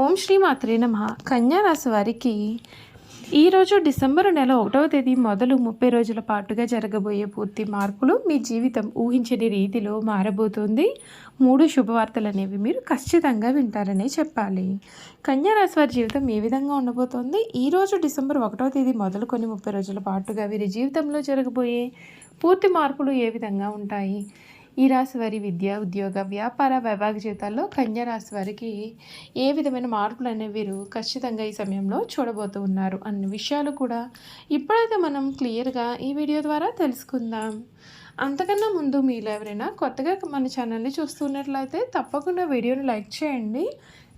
ఓం శ్రీ మాత్రే నమ. కన్యారాశి వారికి ఈరోజు డిసెంబర్ నెల ఒకటవ తేదీ మొదలు ముప్పై రోజుల పాటుగా జరగబోయే పూర్తి మార్పులు మీ జీవితం ఊహించని రీతిలో మారబోతుంది. మూడు శుభవార్తలు అనేవి మీరు ఖచ్చితంగా వింటారనే చెప్పాలి. కన్యారాశి వారి జీవితం ఏ విధంగా ఉండబోతోంది? ఈరోజు డిసెంబర్ ఒకటవ తేదీ మొదలుకొని ముప్పై రోజుల పాటుగా వీరి జీవితంలో జరగబోయే పూర్తి మార్పులు ఏ విధంగా ఉంటాయి? ఈ రాశి వారి విద్య ఉద్యోగ వ్యాపార వైవాహిక జీవితాల్లో కన్యా రాశి వారికి ఏ విధమైన మార్పులు అనేవి వీరు ఖచ్చితంగా ఈ సమయంలో చూడబోతూ ఉన్నారు అన్ని విషయాలు కూడా ఇప్పుడైతే మనం క్లియర్గా ఈ వీడియో ద్వారా తెలుసుకుందాం. అంతకన్నా ముందు మీలో ఎవరైనా కొత్తగా మన ఛానల్ని చూస్తున్నట్లయితే తప్పకుండా వీడియోని లైక్ చేయండి.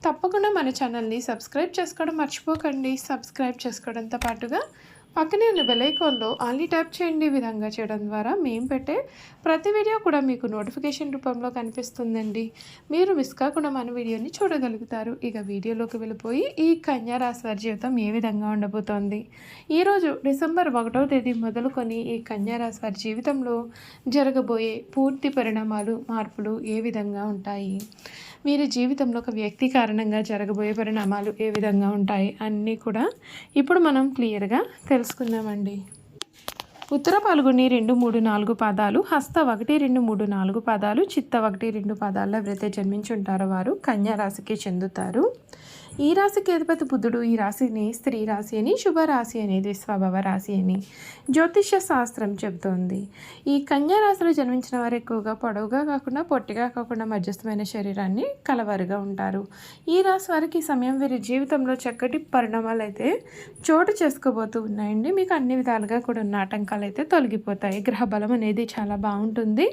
తప్పకుండా మన ఛానల్ని సబ్స్క్రైబ్ చేసుకోవడం మర్చిపోకండి. సబ్స్క్రైబ్ చేసుకోవడంతో పాటుగా పక్కనే ఉన్న బెలైకాన్లో ఆల్ని ఆన్లీ ట్యాప్ చేయండి విధంగా చేయడం ద్వారా మేము పెట్టే ప్రతి వీడియో కూడా మీకు నోటిఫికేషన్ రూపంలో కనిపిస్తుందండి. మీరు మిస్ కాకుండా మన వీడియోని చూడగలుగుతారు. ఇక వీడియోలోకి వెళ్ళిపోయి ఈ కన్యా రాశి వారి జీవితం ఏ విధంగా ఉండబోతోంది? ఈరోజు డిసెంబర్ ఒకటవ తేదీ మొదలుకొని ఈ కన్యా రాశి వారి జీవితంలో జరగబోయే పూర్తి పరిణామాలు మార్పులు ఏ విధంగా ఉంటాయి? మీరు జీవితంలో ఒక వ్యక్తి కారణంగా జరగబోయే పరిణామాలు ఏ విధంగా ఉంటాయి అన్నీ కూడా ఇప్పుడు మనం క్లియర్గా తెలుసుకుందామండి. ఉత్తర పాల్గొని రెండు మూడు నాలుగు పాదాలు హస్త ఒకటి రెండు మూడు నాలుగు పాదాలు చిత్త ఒకటి రెండు పాదాల్లో ఎవరైతే జన్మించుంటారో వారు కన్యారాశికి చెందుతారు. ఈ రాశికి అధిపతి బుద్ధుడు ఈ రాశిని స్త్రీ రాశి అని శుభ రాశి అనేది స్వభావ రాశి అని జ్యోతిష్య శాస్త్రం చెబుతోంది. ఈ కన్యా రాశిలో జన్మించిన వారు ఎక్కువగా పొడవుగా కాకుండా పొట్టిగా కాకుండా మధ్యస్థమైన శరీరాన్ని కలవారుగా ఉంటారు. ఈ రాశి వారికి ఈ సమయం వీరి జీవితంలో చక్కటి పరిణామాలు అయితే చోటు చేసుకోబోతూ ఉన్నాయండి. మీకు అన్ని విధాలుగా కూడా ఉన్న ఆటంకాలు అయితే తొలగిపోతాయి. గ్రహ బలం అనేది చాలా బాగుంటుంది.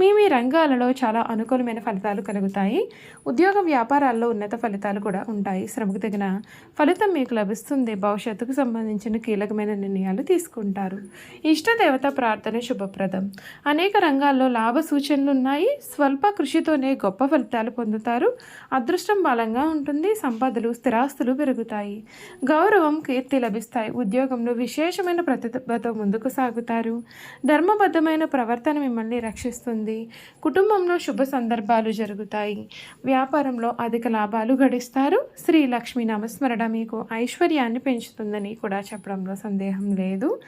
మీ మీ రంగాలలో చాలా అనుకూలమైన ఫలితాలు కలుగుతాయి. ఉద్యోగ వ్యాపారాల్లో ఉన్నత ఫలితాలు కూడా ఉంటాయి. శ్రమకు తగిన ఫలితం మీకు లభిస్తుంది. భవిష్యత్తుకు సంబంధించిన కీలకమైన నిర్ణయాలు తీసుకుంటారు. ఇష్టదేవత ప్రార్థన శుభప్రదం. అనేక రంగాల్లో లాభ సూచనలు ఉన్నాయి. స్వల్ప కృషితోనే గొప్ప ఫలితాలు పొందుతారు. అదృష్టం బలంగా ఉంటుంది. సంపదలు స్థిరాస్తులు పెరుగుతాయి. గౌరవం కీర్తి లభిస్తాయి. ఉద్యోగంలో విశేషమైన ప్రతిభతో ముందుకు సాగుతారు. ధర్మబద్ధమైన ప్రవర్తన మిమ్మల్ని రక్షిస్తుంది. కుటుంబంలో శుభ సందర్భాలు జరుగుతాయి. వ్యాపారంలో అధిక లాభాలు గడిస్తారు. శ్రీ లక్ష్మీ నామస్మరణ మీకు ఐశ్వర్యాన్ని పెంచుతుందని కూడా చెప్పడంలో సందేహం లేదు.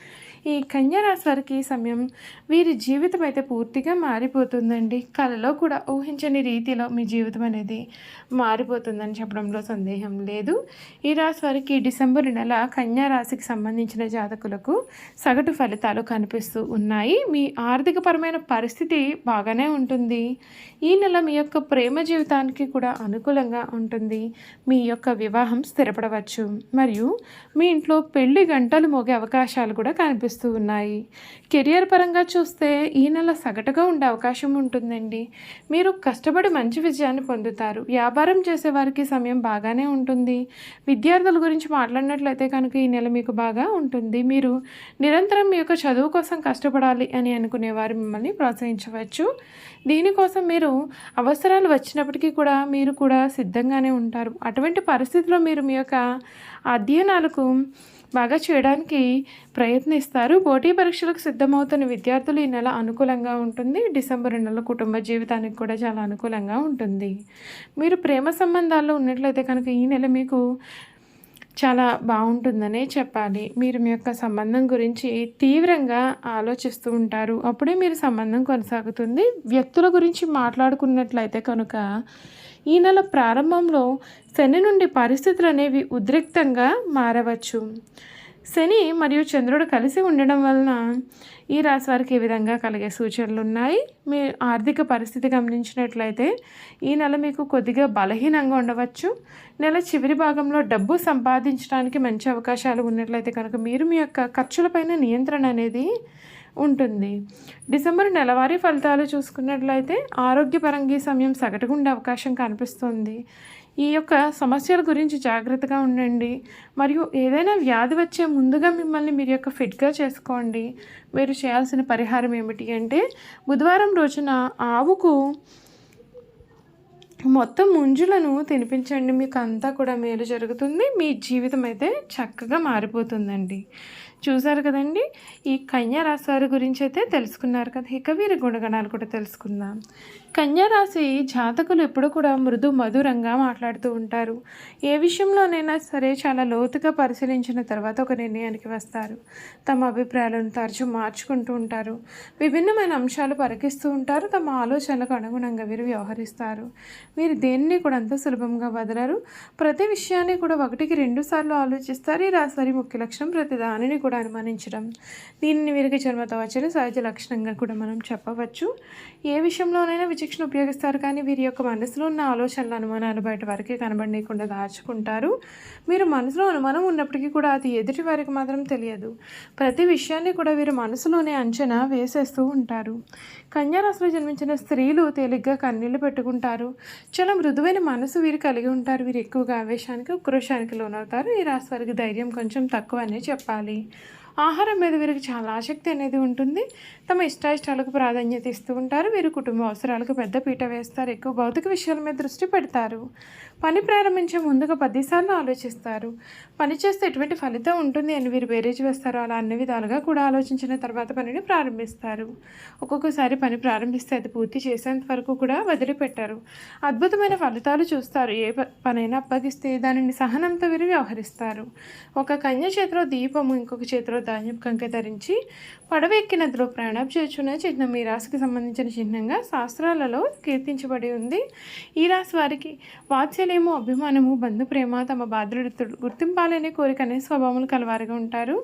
ఈ కన్యారాశి వారికి సమయం వీరి జీవితం అయితే పూర్తిగా మారిపోతుందండి. కళలో కూడా ఊహించని రీతిలో మీ జీవితం అనేది మారిపోతుందని చెప్పడంలో సందేహం లేదు. ఈ రాశి వారికి డిసెంబర్ నెల కన్యారాశికి సంబంధించిన జాతకులకు సగటు ఫలితాలు కనిపిస్తూ ఉన్నాయి. మీ ఆర్థికపరమైన పరిస్థితి బాగానే ఉంటుంది. ఈ నెల మీ యొక్క ప్రేమ జీవితానికి కూడా అనుకూలంగా ఉంటుంది. మీ యొక్క వివాహం స్థిరపడవచ్చు. మరియు మీ ఇంట్లో పెళ్ళి గంటలు మోగే అవకాశాలు కూడా కనిపిస్తూ ఉన్నాయి. కెరియర్ పరంగా చూస్తే ఈ నెల సగటుగా ఉండే అవకాశం ఉంటుందండి. మీరు కష్టపడి మంచి విజయాన్ని పొందుతారు. వ్యాపారం చేసే వారికి సమయం బాగానే ఉంటుంది. విద్యార్థుల గురించి మాట్లాడినట్లయితే కనుక ఈ నెల మీకు బాగా ఉంటుంది. మీరు నిరంతరం మీ యొక్క చదువు కోసం కష్టపడాలి అని అనుకునేవారు మిమ్మల్ని ప్రోత్సహించవచ్చు. దీనికోసం మీరు అవసరాలు వచ్చినప్పటికీ కూడా మీరు కూడా సిద్ధంగానే ఉంటారు. అటువంటి పరిస్థితిలో మీరు మీ యొక్క అధ్యయనాలకు బాగా చేయడానికి ప్రయత్నిస్తారు. పోటీ పరీక్షలకు సిద్ధమవుతున్న విద్యార్థులు ఈ నెల అనుకూలంగా ఉంటుంది. డిసెంబర్ నెల కుటుంబ జీవితానికి కూడా చాలా అనుకూలంగా ఉంటుంది. మీరు ప్రేమ సంబంధాల్లో ఉన్నట్లయితే కనుక ఈ నెల మీకు చాలా బాగుంటుందనే చెప్పాలి. మీరు మీ యొక్క సంబంధం గురించి తీవ్రంగా ఆలోచిస్తూ ఉంటారు. అప్పుడే మీరు సంబంధం కొనసాగుతుంది. వ్యక్తుల గురించి మాట్లాడుకున్నట్లయితే కనుక ఈ నెల ప్రారంభంలో శని నుండి పరిస్థితులు అనేవి ఉద్రిక్తంగా మారవచ్చు. శని మరియు చంద్రుడు కలిసి ఉండడం వలన ఈ రాశి వారికి ఈ విధంగా కలిగే సూచనలు ఉన్నాయి? మీ ఆర్థిక పరిస్థితి గమనించినట్లయితే ఈ నెల మీకు కొద్దిగా బలహీనంగా ఉండవచ్చు. నెల చివరి భాగంలో డబ్బు సంపాదించడానికి మంచి అవకాశాలు ఉన్నట్లయితే కనుక మీరు మీ యొక్క ఖర్చులపైన నియంత్రణ అనేది ఉంటుంది. డిసెంబర్ నెలవారీ ఫలితాలు చూసుకున్నట్లయితే ఆరోగ్యపరంగా ఈ సమయం సగటుగా ఉండే అవకాశం కనిపిస్తుంది. ఈ యొక్క సమస్యల గురించి జాగ్రత్తగా ఉండండి. మరియు ఏదైనా వ్యాధి వచ్చే ముందుగా మిమ్మల్ని మీరు యొక్క ఫిట్గా చేసుకోండి. మీరు చేయాల్సిన పరిహారం ఏమిటి అంటే బుధవారం రోజున ఆవుకు మొత్తం ముంజులను తినిపించండి. మీకు అంతా కూడా మేలు జరుగుతుంది. మీ జీవితం అయితే చక్కగా మారిపోతుందండి. చూశారు కదండి. ఈ కన్యా రాశి వారి గురించి అయితే తెలుసుకున్నారు కదా. ఇక వీరి గుణగణాలు కూడా తెలుసుకుందాం. కన్యా రాశి జాతకులు ఎప్పుడు కూడా మృదు మధురంగా మాట్లాడుతూ ఉంటారు. ఏ విషయంలోనైనా సరే చాలా లోతుగా పరిశీలించిన తర్వాత ఒక నిర్ణయానికి వస్తారు. తమ అభిప్రాయాలను తరచూ మార్చుకుంటూ ఉంటారు. విభిన్నమైన అంశాలు పరికిస్తూ ఉంటారు. తమ ఆలోచనలకు అనుగుణంగా వీరు వ్యవహరిస్తారు. వీరు దేన్ని కూడా అంత సులభంగా వదలరు. ప్రతి విషయాన్ని కూడా ఒకటికి రెండు సార్లు ఆలోచిస్తారు. ఈ రాశి వారి ముఖ్య లక్షణం ప్రతి దానిని కూడా కూడా అనుమానించడం దీనిని వీరికి జన్మత వచ్చని సహజ లక్షణంగా కూడా మనం చెప్పవచ్చు. ఏ విషయంలోనైనా విచక్షణ ఉపయోగిస్తారు కానీ వీరి యొక్క మనసులో ఉన్న ఆలోచనలు అనుమానాలు బయట వారికి కనబడకుండా దాచుకుంటారు. మీరు మనసులో అనుమానం ఉన్నప్పటికీ కూడా అది ఎదుటి వారికి మాత్రం తెలియదు. ప్రతి విషయాన్ని కూడా వీరు మనసులోనే అంచనా వేసేస్తూ ఉంటారు. కన్యారాశిలో జన్మించిన స్త్రీలు తేలిగ్గా కన్నీళ్ళు పెట్టుకుంటారు. చాలా మృదువైన మనసు వీరు కలిగి ఉంటారు. వీరు ఎక్కువగా ఆవేశానికి ఉక్రోషానికి లోనవుతారు. ఈ రాశి వారికి ధైర్యం కొంచెం తక్కువ అనే చెప్పాలి. ఆహారం మీద వీరికి చాలా ఆసక్తి అనేది ఉంటుంది. తమ ఇష్టాయిష్టాలకు ప్రాధాన్యత ఇస్తూ ఉంటారు. వీరు కుటుంబ అవసరాలకు పెద్ద పీట వేస్తారు. ఎక్కువ భౌతిక విషయాల మీద దృష్టి పెడతారు. పని ప్రారంభించే ముందుగా పదిసార్లు ఆలోచిస్తారు. పని చేస్తే ఎటువంటి ఫలితం ఉంటుంది అని వీరు బేరేజ్ వేస్తారు. అలా అన్ని విధాలుగా కూడా ఆలోచించిన తర్వాత పనిని ప్రారంభిస్తారు. ఒక్కొక్కసారి పని ప్రారంభిస్తే అది పూర్తి చేసేంత వరకు కూడా వదిలిపెట్టారు. అద్భుతమైన ఫలితాలు చూస్తారు. ఏ పనైనా అప్పగిస్తే దానిని సహనంతో వీరు వ్యవహరిస్తారు. ఒక కన్య చేతిలో దీపము ఇంకొక చేతిలో ధాన్యం కంకె ధరించి పడవ ఎక్కి ప్రయాణం చేర్చున్న చిహ్నం ఈ రాశికి సంబంధించిన చిహ్నంగా శాస్త్రాలలో కీర్తించబడి ఉంది. ఈ రాశి వారికి వాత్సల్యము అభిమానము బంధు ప్రేమ తమ బాధ్యుడు గుర్తింపాలనే కోరిక అనే స్వభావములు కలవారుగా ఉంటారు.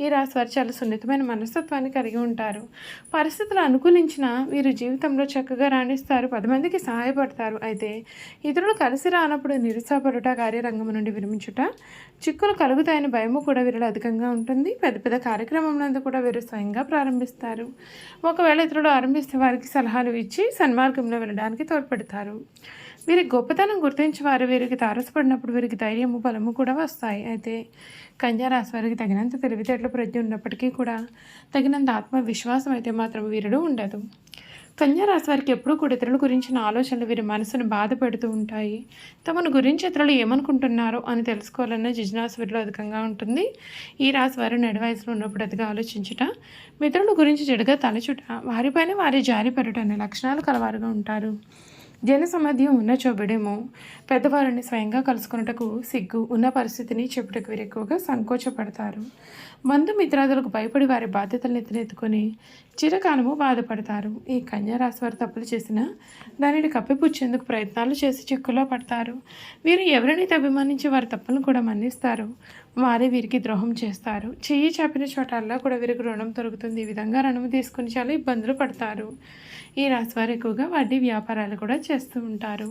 ఈ రాశి వారు చాలా సున్నితమైన మనస్తత్వాన్ని కలిగి ఉంటారు. పరిస్థితులు అనుకూలించిన వీరు జీవితంలో చక్కగా రాణిస్తారు పది మందికి సహాయపడతారు. అయితే ఇతరులు కలిసి రానప్పుడు నిరుత్సాహపడుట కార్యరంగం నుండి విరమించుట చిక్కులు కలుగుతాయని భయము కూడా వీరిలో అధికంగా ఉంటుంది. పెద్ద పెద్ద కార్యక్రమంలో కూడా వీరు స్వయంగా ప్రారంభిస్తారు. ఒకవేళ ఇతరులు ఆరంభిస్తే వారికి సలహాలు ఇచ్చి సన్మార్గంలో వెళ్ళడానికి తోడ్పడతారు. వీరి గొప్పతనం గుర్తించి వారు వీరికి తారసపడినప్పుడు వీరికి ధైర్యము బలము కూడా వస్తాయి. అయితే కన్యా రాశి వారికి తగినంత తెలివితేటల ప్రజ్ఞ ఉన్నప్పటికీ కూడా తగినంత ఆత్మవిశ్వాసం అయితే మాత్రం వీరుడు ఉండదు. కన్యా రాశి వారికి ఎప్పుడూ కూడా ఇతరుల గురించిన ఆలోచనలు వీరి మనసును బాధ పెడుతూ ఉంటాయి. తమను గురించి ఇతరులు ఏమనుకుంటున్నారో అని తెలుసుకోవాలన్న జిజ్ఞాస వీరిలో అధికంగా ఉంటుంది. ఈ రాశి వారు నడి వయసులో ఉన్నప్పుడు అదిగా ఆలోచించుట మిత్రుల గురించి చెడుగా తలచుట వారిపైన వారి జారి పెరట అనే లక్షణాలు కలవారుగా ఉంటారు. జన సమాధ్యం ఉన్న చోబడేమో పెద్దవారిని స్వయంగా కలుసుకున్నటకు సిగ్గు ఉన్న పరిస్థితిని చెప్పుటకు వీరు ఎక్కువగా సంకోచపడతారు. బంధుమిత్రాదులకు భయపడి వారి బాధ్యతలను ఎత్తునెత్తుకొని చిరకాలము బాధపడతారు. ఈ కన్యారాశి వారు తప్పులు చేసినా దానిని కప్పిపుచ్చేందుకు ప్రయత్నాలు చేసి చిక్కులో పడతారు. వీరు ఎవరినైతే అభిమానించి వారి తప్పులను కూడా మన్నిస్తారు వారే వీరికి ద్రోహం చేస్తారు. చెయ్యి చాపిన చోటల్లా కూడా వీరికి రుణం దొరుకుతుంది. ఈ విధంగా రుణం తీసుకుని చాలా ఇబ్బందులు పడతారు. ఈ రాశి వారు ఎక్కువగా వడ్డీ వ్యాపారాలు కూడా చేస్తూ ఉంటారు.